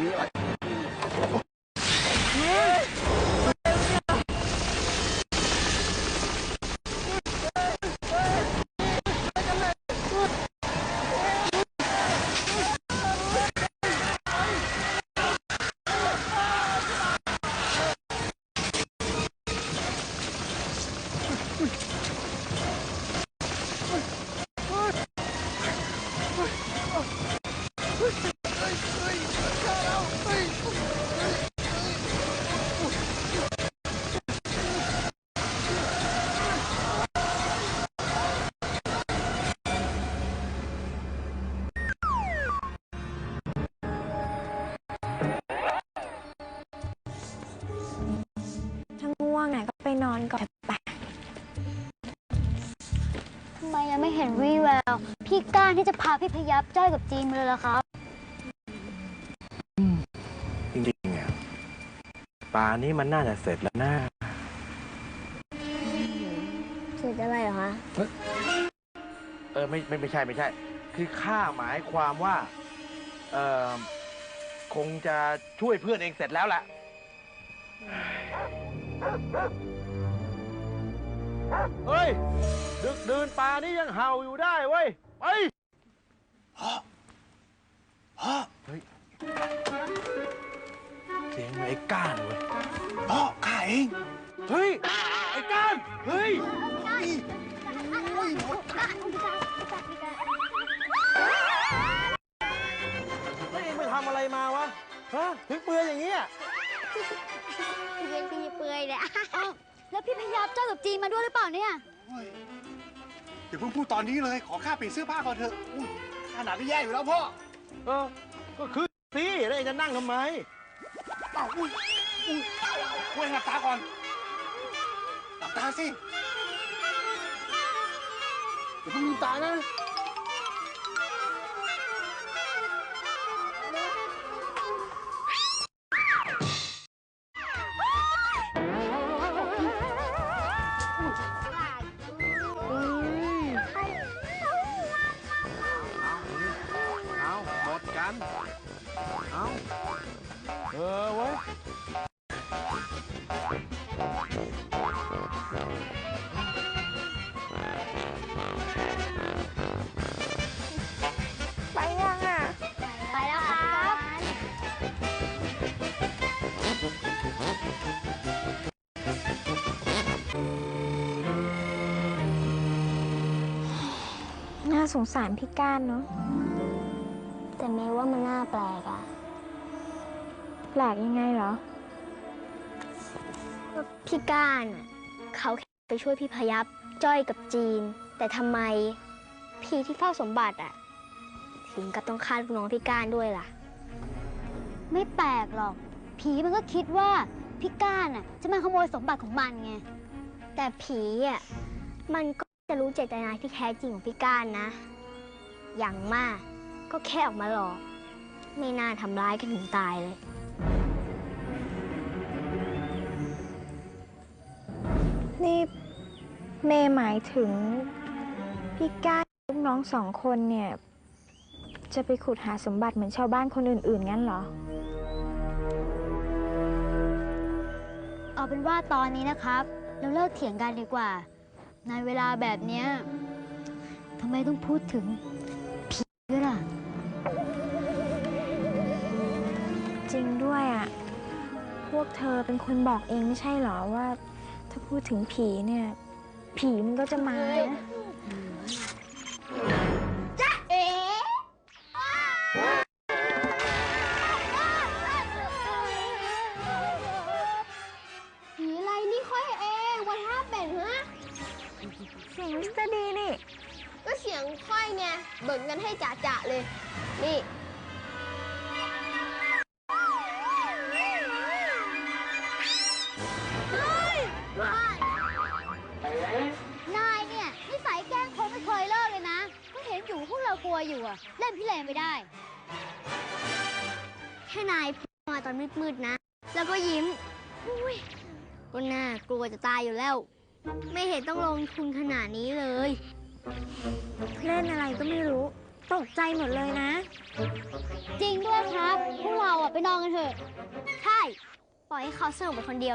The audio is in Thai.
นี้อะไรถ้า พี่ก้านที่จะพาพี่พยับจ้อยกับจีนมาเลยล่ะครับ จริงๆอะป่านี้มันน่าจะเสร็จแล้วนะ เสร็จอะไรเหรอคะ เออไม่ไม่ไม่ใช่ไม่ใช่ คือข้าหมายความว่า เออคงจะช่วยเพื่อนเองเสร็จแล้วแหละ เฮ้ย ดึกดื่นป่านี้ยังเห่าอยู่ได้เว้ย ไปพ่อพ่อเฮ้ย เสียงเหมือนไอ้ก้านเว้ยพ่อข้าเอง เฮ้ย ไอ้ก้าน เฮ้ย แล้วเองไปทำอะไรมาวะ ฮะ ถึงเปลือยอย่างเงี้ยพี่เป็นพี่เปื่อยเลยอ้าว แล้วพี่พยับจ้อยกับจีนมาด้วยหรือเปล่าเนี่ยเดี๋ยวเพิ่งพูดตอนนี้เลย ขอข้าเปลี่ยนเสื้อผ้าก่อนเถอะอุ้ยขนาดนี้แย่อยู่แล้วพ่อเออก็คือสิแล้วเองจะนั่งทำไมอ้าวอุ้ยอุ้ยอุ้ยหลับตาก่อนหลับตาสิเดี๋ยวเพิ่งลืมตานะ ไปยังอะ ไปแล้วครับน่าสงสารพี่ก้านเนาะ แต่เมย์ว่ามันน่าแปลกอะแปลกยังไงเหรอ พี่ก้านเขาแค่ไปช่วยพี่พยับจ้อยกับจีน แต่ทำไมพี่ที่เฝ้าสมบัติอะถึงกับต้องฆ่าลูกน้องพี่ก้านด้วยล่ะ ไม่แปลกหรอก ผีมันก็คิดว่าพี่ก้านอะจะมาขโมยสมบัติของมันไง แต่ผีอะมันก็จะรู้เจตนาที่แท้จริงของพี่ก้านนะ อย่างมากก็แค่ออกมาหลอก ไม่น่าทำร้ายกันถึงตายเลย นี่เมย์หมายถึง พี่ก้านลูกน้องสองคนเนี่ย จะไปขุดหาสมบัติเหมือนชาวบ้านคนอื่นๆ งั้นเหรอ เอาเป็นว่าตอนนี้นะครับ เราเลิกเถียงกันดีกว่า ในเวลาแบบเนี้ยทำไมต้องพูดถึงผีด้วยล่ะ จริงด้วยอะ พวกเธอเป็นคนบอกเองไม่ใช่เหรอว่า ถ้าพูดถึงผีเนี่ย ผีมันก็จะมานะเอ๊ผีอะไรนี่ค่อยเองวันห้าเป็นฮะ เสียงมิสเตอร์ดีนี่ ก็เสียงค่อยไงเบิ่งกันให้จ่าๆเลย นี่น อยู่อะเล่นพี่เลนไม่ได้ แค่นายพูดมาตอนมืดๆนะ แล้วก็ยิ้มอุ้ยก็น่ากลัวจะตายอยู่แล้ว ไม่เห็นต้องลงทุนขนาดนี้เลย เล่นอะไรก็ไม่รู้ ตกใจหมดเลยนะ จริงด้วยครับ พวกเราอะไปนอนกันเถอะ ใช่ ปล่อยให้เขาสนุกไปคนเดียว